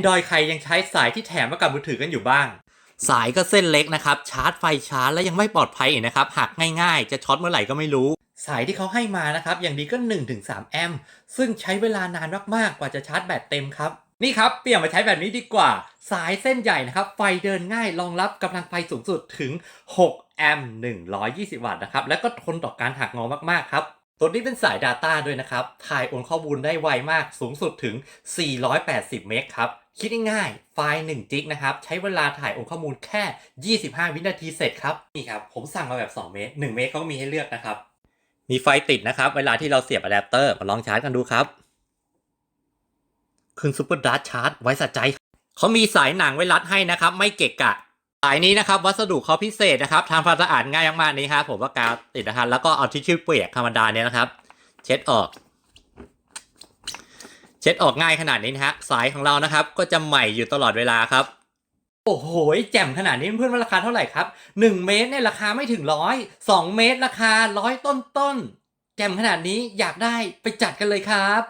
Android ใครยังใช้สายที่แถมมากับมือถือกันอยู่บ้าง สายก็เส้นเล็กนะครับ ชาร์จไฟช้าและยังไม่ปลอดภัยอีกนะครับหักง่ายๆ จะช็อตเมื่อไหร่ก็ไม่รู้ สายที่เขาให้มานะครับ อย่างดีก็ 1-3 แอมป์ซึ่งใช้เวลานานมากๆกว่าจะชาร์จแบตเต็มครับ นี่ครับ เปลี่ยนมาใช้แบบนี้ดีกว่า สายเส้นใหญ่นะครับ ไฟเดินง่ายรองรับกำลังไฟสูงสุดถึง 6 แอมป์120 วัตต์นะครับแล้วก็ทนต่อการหักงอมากๆครับตัวนี้เป็นสาย Data ด้วยนะครับ ถ่ายโอนข้อมูลได้ไวมาก สูงสุดถึง 480 เมกครับ คิดง่ายๆไฟล์1จิกนะครับ ใช้เวลาถ่ายโอนข้อมูลแค่ 25 วินาทีเสร็จครับ นี่ครับ ผมสั่งมาแบบ 2 เมตร 1 เมตรเขาก็มีให้เลือกนะครับ มีไฟติดนะครับ เวลาที่เราเสียบอะแดปเตอร์มาลองชาร์จกันดูครับคืนซูเปอร์ดาร์ชาร์จไว้สะใจเขามีสายหนังไว้รัดให้นะครับ ไม่เกะกะสายนี้นะครับ วัสดุเขาพิเศษนะครับทำความสะอาดง่ายมากๆนี้ครับผมว่ากาวติดนะครับแล้วก็เอาทิชชู่เปียกธรรมดาเนี่ยนะครับ เช็ดออก เช็ดออกง่ายขนาดนี้นะฮะสายของเรานะครับก็จะใหม่อยู่ตลอดเวลาครับ โอ้โหแจ่มขนาดนี้เพื่อนว่าราคาเท่าไหร่ครับ 1 เมตรเนี่ยราคาไม่ถึงร้อย2เมตรราคาร้อยต้นต้นแจ่มขนาดนี้อยากได้ไปจัดกันเลยครับ